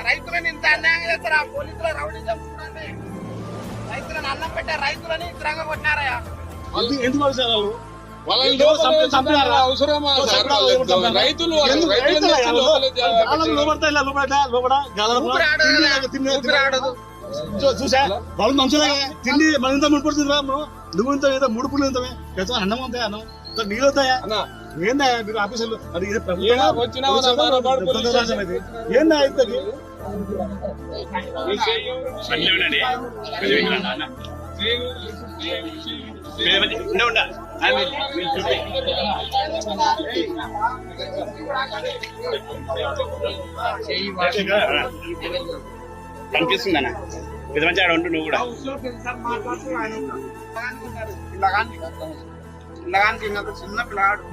రైతులను ఇంత అన్యాయం చేస్తారా? పోలీసుల రౌడీజం చూడండి. రైతులను అన్నం పెట్టే రైతులని ఇంతరంగా కొట్టినారయ్యా. ఎందుకు- వాళ్ళు? అవసరమా? రైతులు చూసా? మంచిలాగా తిండి ముడిపడుతుందిరా నువ్వు ఇంత ఏదో ముడుపులు ఇంతమే అన్నం ఉంటాయి అన్నం? నీళ్ళు అవుతాయా అన్న, ఏందా మీరు ఆఫీసులు అది ఇది ప్రభుత్వం. ఏందా ఇంతకి ఈ చెయ్యి ఎవరు? అన్నీ ఉండండి కొంచెం ఇక్కడ నాన్న. మీద మధ్య ఉండ ఉండ ఆమె వీళ్ళు చూపి. కనిపిస్తుంది అన్న పెద్ద మంచి ఆడ ఉంటు నువ్వు కూడా పిల్లగానికి ఇంకా చిన్న పిల్లగాడు